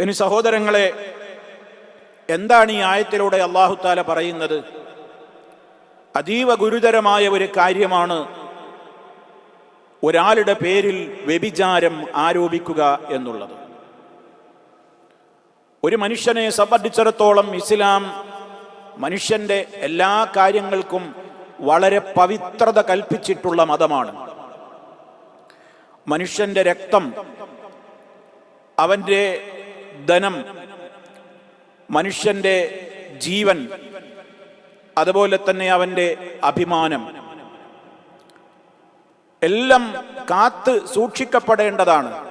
ഇനി സഹോദരങ്ങളെ എന്താണ് ഈ ആയത്തിലൂടെ അള്ളാഹുത്താല പറയുന്നത്? അതീവ ഗുരുതരമായ ഒരു കാര്യമാണ് ഒരാളുടെ പേരിൽ വ്യഭിചാരം ആരോപിക്കുക എന്നുള്ളത്. ഒരു മനുഷ്യനെ സംബന്ധിച്ചിടത്തോളം ഇസ്ലാം മനുഷ്യന്റെ എല്ലാ കാര്യങ്ങൾക്കും വളരെ പവിത്രത കൽപ്പിച്ചിട്ടുള്ള മതമാണ്. മനുഷ്യന്റെ രക്തം അവന്റെ ധനം മനുഷ്യന്റെ ജീവൻ അതുപോലെ തന്നെ അവന്റെ അഭിമാനം. എല്ലാം കാത്ത് സൂക്ഷിക്കപ്പെടേണ്ടതാണ്.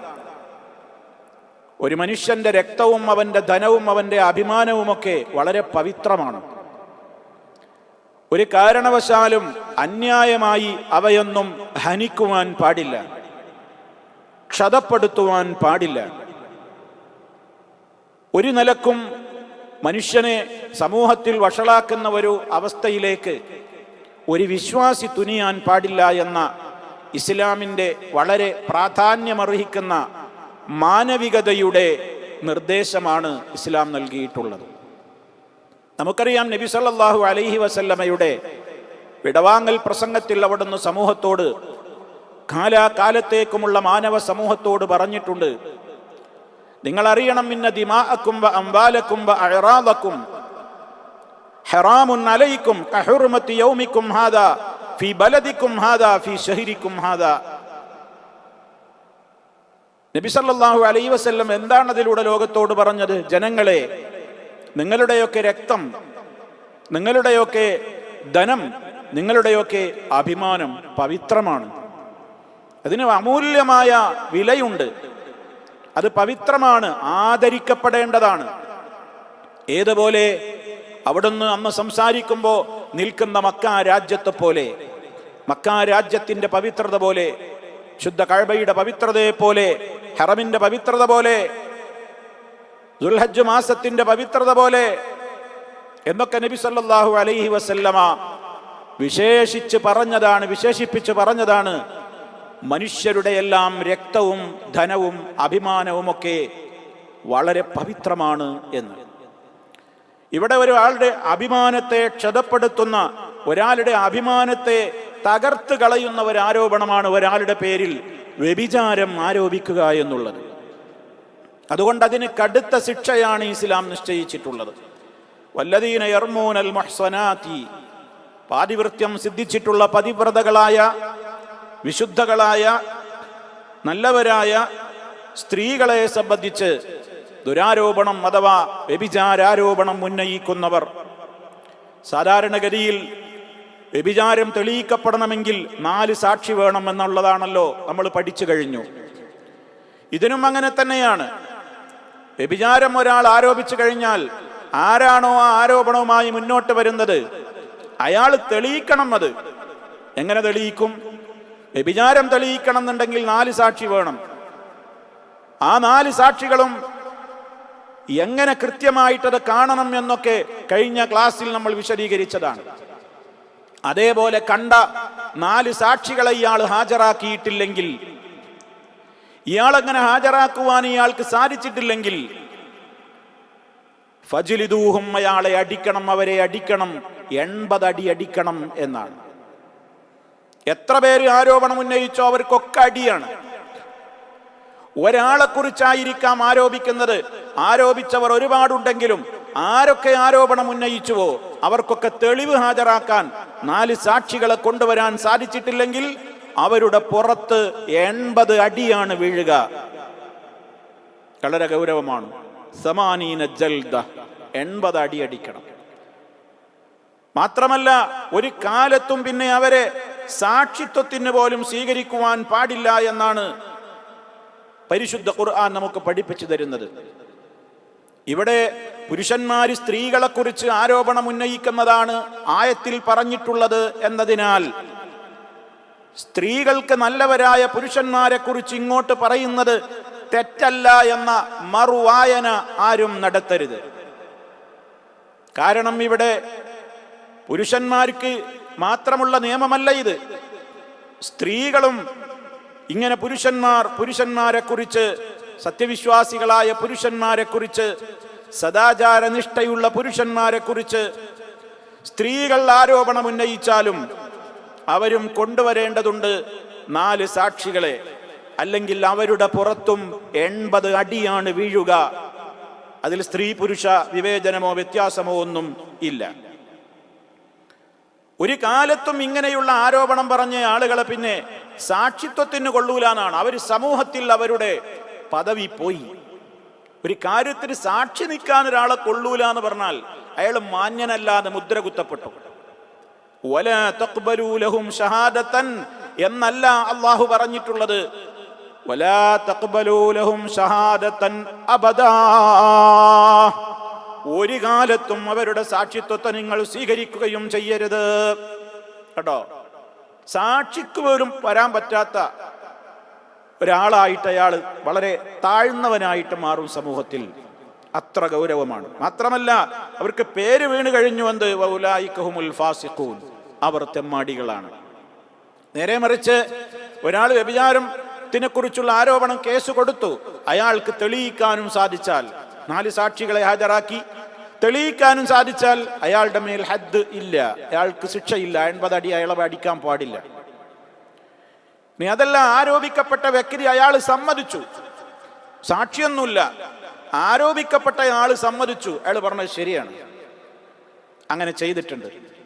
ഒരു മനുഷ്യന്റെ രക്തവും അവന്റെ ധനവും അവന്റെ അഭിമാനവുമൊക്കെ വളരെ പവിത്രമാണ്. ഒരു കാരണവശാലും അന്യായമായി അവയൊന്നും ഹനിക്കുവാൻ പാടില്ല. ക്ഷതപ്പെടുത്തുവാൻ പാടില്ല. ഒരു നിലക്കും മനുഷ്യനെ സമൂഹത്തിൽ വഷളാക്കുന്ന ഒരു അവസ്ഥയിലേക്ക് ഒരു വിശ്വാസി തുനിയാൻ പാടില്ല എന്ന ഇസ്ലാമിന്റെ വളരെ പ്രാധാന്യമർഹിക്കുന്ന മാനവികതയുടെ നിർദ്ദേശമാണ് ഇസ്ലാം നൽകിയിട്ടുള്ളത്. നമുക്കറിയാം നബി സല്ലാഹു അലൈഹി വസല്ലമയുടെ വിടവാങ്ങൽ പ്രസംഗത്തിൽ അവിടുന്ന് സമൂഹത്തോട് കാലാകാലത്തേക്കുമുള്ള മാനവ സമൂഹത്തോട് പറഞ്ഞിട്ടുണ്ട് നിങ്ങൾ അറിയണം ഇന്ന ദിമാഅക്കും വ അംവാലക്കും വ അഅറാദക്കും ഹറാമുൻ അലൈക്കും കഹുർമത്തി യൗമിക്കും ഹാദാ ഫി ബലദിക്കും ഹാദാ ഫി ഷഹിരിക്കും ഹാദാ. നബി സല്ലല്ലാഹു അലൈഹി വസല്ലം എന്താണ് അതിലൂടെ ലോകത്തോട് പറഞ്ഞത്? ജനങ്ങളെ നിങ്ങളുടെയൊക്കെ രക്തം നിങ്ങളുടെയൊക്കെ ധനം നിങ്ങളുടെയൊക്കെ അഭിമാനം പവിത്രമാണ്. അതിന് അമൂല്യമായ വിലയുണ്ട്. അത് പവിത്രമാണ് ആദരിക്കപ്പെടേണ്ടതാണ്. ഏതുപോലെ അവിടുന്ന് അന്ന് സംസാരിക്കുമ്പോൾ നിൽക്കുന്ന മക്ക രാജ്യത്തെ പോലെ മക്ക രാജ്യത്തിന്റെ പവിത്രത പോലെ ശുദ്ധ കഴബയുടെ പവിത്രതയെ പോലെ ഹറമിന്റെ പവിത്രത പോലെ ദുൽഹജ്ജ് മാസത്തിന്റെ പവിത്രത പോലെ എന്നൊക്കെ നബി സല്ലാഹു അലൈഹി വസല്ലമ വിശേഷിച്ച് പറഞ്ഞതാണ് വിശേഷിപ്പിച്ച് പറഞ്ഞതാണ്. മനുഷ്യരുടെ എല്ലാം രക്തവും ധനവും അഭിമാനവുമൊക്കെ വളരെ പവിത്രമാണ് എന്ന്. ഇവിടെ ഒരാളുടെ അഭിമാനത്തെ ക്ഷതപ്പെടുത്തുന്ന ഒരാളുടെ അഭിമാനത്തെ തകർത്ത് കളയുന്ന ഒരു ആരോപണമാണ് ഒരാളുടെ പേരിൽ വ്യഭിചാരം ആരോപിക്കുക എന്നുള്ളത്. അതുകൊണ്ട് അതിന് കടുത്ത ശിക്ഷയാണ് ഇസ്ലാം നിശ്ചയിച്ചിട്ടുള്ളത്. വല്ലതീന യർമൂനൽ മഹ്സനാത്തി പാതിവൃത്യം സിദ്ധിച്ചിട്ടുള്ള പതിവ്രതകളായ വിശുദ്ധകളായ നല്ലവരായ സ്ത്രീകളെ സംബന്ധിച്ച് ദുരാരോപണം അഥവാ വ്യഭിചാരാരോപണം ഉന്നയിക്കുന്നവർ. സാധാരണഗതിയിൽ വ്യഭിചാരം തെളിയിക്കപ്പെടണമെങ്കിൽ നാല് സാക്ഷി വേണം എന്നുള്ളതാണല്ലോ നമ്മൾ പഠിച്ചു കഴിഞ്ഞു. ഇതിനും അങ്ങനെ തന്നെയാണ്. വ്യഭിചാരം ഒരാൾ ആരോപിച്ചു കഴിഞ്ഞാൽ ആരാണോ ആ ആരോപണവുമായി മുന്നോട്ട് വരുന്നത്? അയാൾ തെളിയിക്കണം അത്. എങ്ങനെ തെളിയിക്കും? വ്യഭിചാരം തെളിയിക്കണം എന്നുണ്ടെങ്കിൽ നാല് സാക്ഷി വേണം. ആ നാല് സാക്ഷികളും എങ്ങനെ കൃത്യമായിട്ടത് കാണണം എന്നൊക്കെ കഴിഞ്ഞ ക്ലാസ്സിൽ നമ്മൾ വിശദീകരിച്ചതാണ്. അതേപോലെ കണ്ട നാല് സാക്ഷികളെ ഇയാൾ ഹാജരാക്കിയിട്ടില്ലെങ്കിൽ ഇയാൾ അങ്ങനെ ഹാജരാക്കുവാൻ ഇയാൾക്ക് സാധിച്ചിട്ടില്ലെങ്കിൽ ഫജിലിദൂഹും അയാളെ അടിക്കണം അവരെ അടിക്കണം എൺപത് അടി അടിക്കണം എന്നാണ്. എത്ര പേര് ആരോപണം ഉന്നയിച്ചോ അവർക്കൊക്കെ അടിയാണ്. ഒരാളെ കുറിച്ചായിരിക്കാം ആരോപിക്കുന്നത്. ആരോപിച്ചവർ ഒരുപാടുണ്ടെങ്കിലും ആരൊക്കെ ആരോപണം ഉന്നയിച്ചുവോ അവർക്കൊക്കെ തെളിവ് ഹാജരാക്കാൻ നാല് സാക്ഷികളെ കൊണ്ടുവരാൻ സാധിച്ചിട്ടില്ലെങ്കിൽ അവരുടെ പുറത്ത് എൺപത് അടിയാണ് വീഴുക. വളരെ ഗൗരവമാണ്. സമാനീന ജൽദ എൺപത് അടി അടിക്കണം. മാത്രമല്ല ഒരു കാലത്തും പിന്നെ അവരെ സാക്ഷിത്വത്തിന് പോലും സ്വീകരിക്കുവാൻ പാടില്ല എന്നാണ് പരിശുദ്ധ ഖുർആൻ നമുക്ക് പഠിപ്പിച്ചു തരുന്നത്. ഇവിടെ പുരുഷന്മാര് സ്ത്രീകളെ കുറിച്ച് ആരോപണം ഉന്നയിക്കുന്നതാണ് ആയത്തിൽ പറഞ്ഞിട്ടുള്ളത് എന്നതിനാൽ സ്ത്രീകൾക്ക് നല്ലവരായ പുരുഷന്മാരെ കുറിച്ച് ഇങ്ങോട്ട് പറയുന്നത് തെറ്റല്ല എന്ന മറുവായന ആരും നടത്തരുത്. കാരണം ഇവിടെ പുരുഷന്മാർക്ക് മാത്രമുള്ള നിയമമല്ല ഇത്. സ്ത്രീകളും ഇങ്ങനെ പുരുഷന്മാർ പുരുഷന്മാരെ കുറിച്ച് സത്യവിശ്വാസികളായ പുരുഷന്മാരെ കുറിച്ച് സദാചാരനിഷ്ഠയുള്ള പുരുഷന്മാരെ കുറിച്ച് സ്ത്രീകൾ ആരോപണം ഉന്നയിച്ചാലും അവരും കൊണ്ടുവരേണ്ടതുണ്ട് നാല് സാക്ഷികളെ. അല്ലെങ്കിൽ അവരുടെ പുറത്തും എൺപത് അടിയാണ് വീഴുക. അതിൽ സ്ത്രീ പുരുഷ വിവേചനമോ വ്യത്യാസമോ ഒന്നും ഇല്ല. ഒരു കാലത്തും ഇങ്ങനെയുള്ള ആരോപണം പറഞ്ഞ ആളുകളെ പിന്നെ സാക്ഷിത്വത്തിന് കൊള്ളൂലാന്നാണ് അവർ സമൂഹത്തിൽ അവരുടെ പദവി പോയി. ഒരു കാര്യത്തിന് സാക്ഷി നിൽക്കാൻ ഒരാളെ കൊള്ളൂല എന്ന് പറഞ്ഞാൽ അയാൾ മാന്യനല്ലാതെ മുദ്ര കുത്തപ്പെട്ടു. ഷഹാദത്തൻ എന്നല്ല അള്ളാഹു പറഞ്ഞിട്ടുള്ളത്. ഷഹാദത്തൻ അബദാ. ഒരു കാലത്തും അവരുടെ സാക്ഷിത്വത്തെ നിങ്ങൾ സ്വീകരിക്കുകയും ചെയ്യരുത്. കേട്ടോ? സാക്ഷിക്ക് പോലും വരാൻ പറ്റാത്ത ഒരാളായിട്ട് അയാൾ വളരെ താഴ്ന്നവനായിട്ട് മാറും സമൂഹത്തിൽ. അത്ര ഗൗരവമാണ്. മാത്രമല്ല അവർക്ക് പേര് വീണ് കഴിഞ്ഞു എന്ത്? വൗലായിക്കഹുമുൽ ഫാസിഖൂൻ. അവർ തെമ്മാടികളാണ്. നേരെ മറിച്ച് ഒരാൾ വ്യഭിചാരത്തിനെ കുറിച്ചുള്ള ആരോപണം കേസ് കൊടുത്തു. അയാൾക്ക് തെളിയിക്കാനും സാധിച്ചാൽ നാല് സാക്ഷികളെ ഹാജരാക്കി. തെളിയിക്കാനും സാധിച്ചാൽ അയാളുടെ മേൽ ഹദ് ഇല്ല. അയാൾക്ക് ശിക്ഷയില്ല. അടി അയാളെ അടിക്കാൻ പാടില്ല. ഇനി അതെല്ലാം ആരോപിക്കപ്പെട്ട വ്യക്തി അയാൾ സമ്മതിച്ചു. സാക്ഷിയൊന്നുമില്ല. ആരോപിക്കപ്പെട്ട ആൾ സമ്മതിച്ചു. അയാൾ പറഞ്ഞത് ശരിയാണ്. അങ്ങനെ ചെയ്തിട്ടുണ്ട്.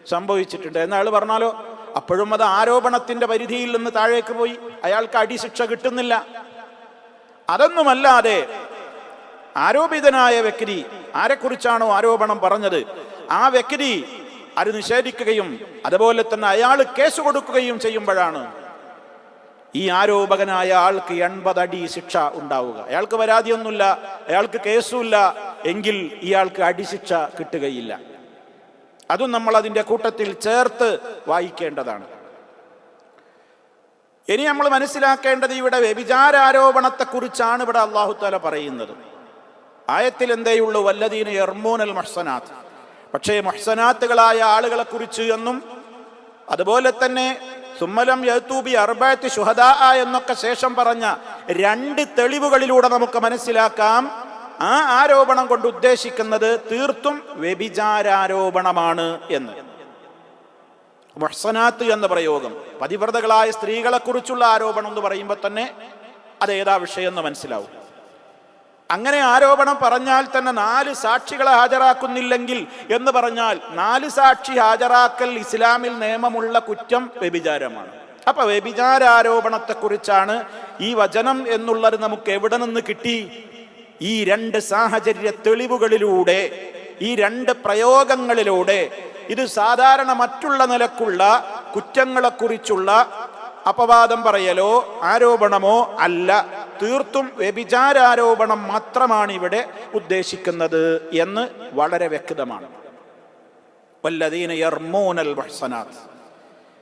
സംഭവിച്ചിട്ടുണ്ട്. എന്ന് അയാൾ പറഞ്ഞാലോ അപ്പോഴും അത് ആരോപണത്തിന്റെ പരിധിയിൽ നിന്ന് താഴേക്ക് പോയി. അയാൾക്ക് അടിശിക്ഷ കിട്ടുന്നില്ല. അതൊന്നുമല്ലാതെ ആരോപിതനായ വ്യക്തി ആരെക്കുറിച്ചാണോ ആരോപണം പറഞ്ഞത്? ആ വ്യക്തി അത് നിഷേധിക്കുകയും അതുപോലെ തന്നെ അയാൾ കേസ് കൊടുക്കുകയും ചെയ്യുമ്പോഴാണ് ഈ ആരോപകനായ ആൾക്ക് എൺപതടി ശിക്ഷ ഉണ്ടാവുക. അയാൾക്ക് പരാതിയൊന്നുമില്ല അയാൾക്ക് കേസുമില്ല എങ്കിൽ ഇയാൾക്ക് അടിശിക്ഷ കിട്ടുകയില്ല. അതും നമ്മൾ അതിന്റെ കൂട്ടത്തിൽ ചേർത്ത് വായിക്കേണ്ടതാണ്. ഇനി നമ്മൾ മനസ്സിലാക്കേണ്ടത് ഇവിടെ വ്യഭിചാരാരോപണത്തെക്കുറിച്ചാണ് ഇവിടെ അള്ളാഹു താല പറയുന്നത്. ആയത്തിൽ എന്തേയുള്ളൂ വല്ലതീന എർമോനൽ മഹ്സനാത്ത്. പക്ഷേ മഹ്സനാത്തുകളായ ആളുകളെ കുറിച്ച് എന്നും അതുപോലെ തന്നെ സുമ്മലം യത്തൂബി അർബാത്ത് ഷുഹദ എന്നൊക്കെ ശേഷം പറഞ്ഞ രണ്ട് തെളിവുകളിലൂടെ നമുക്ക് മനസ്സിലാക്കാം. ആ ആരോപണം കൊണ്ട് ഉദ്ദേശിക്കുന്നത് തീർത്തും വ്യഭിചാരാരോപണമാണ് എന്ന്. മഹ്സനാത്ത് എന്ന പ്രയോഗം പതിവ്രതകളായ സ്ത്രീകളെ കുറിച്ചുള്ള ആരോപണം എന്ന് പറയുമ്പോൾ തന്നെ അത് ഏതാ വിഷയം എന്ന് മനസ്സിലാവും. അങ്ങനെ ആരോപണം പറഞ്ഞാൽ തന്നെ നാല് സാക്ഷികളെ ഹാജരാക്കുന്നില്ലെങ്കിൽ എന്ന് പറഞ്ഞാൽ നാല് സാക്ഷി ഹാജരാക്കൽ ഇസ്ലാമിൽ നിയമമുള്ള കുറ്റം വ്യഭിചാരമാണ്. അപ്പൊ വ്യഭിചാരാരോപണത്തെക്കുറിച്ചാണ് ഈ വചനം എന്നുള്ളത് നമുക്ക് എവിടെ നിന്ന് കിട്ടി? ഈ രണ്ട് സാഹചര്യ തെളിവുകളിലൂടെ ഈ രണ്ട് പ്രയോഗങ്ങളിലൂടെ. ഇത് സാധാരണ മറ്റുള്ള നിലക്കുള്ള കുറ്റങ്ങളെക്കുറിച്ചുള്ള അപവാദം പറയലോ ആരോപണമോ അല്ല. തീർത്തും വ്യഭിചാരോപണം മാത്രമാണ് ഇവിടെ ഉദ്ദേശിക്കുന്നത് എന്ന് വളരെ വ്യക്തമാണ്. വല്ലതീന യർമൂനൽ മുഹ്സനാത്ത്.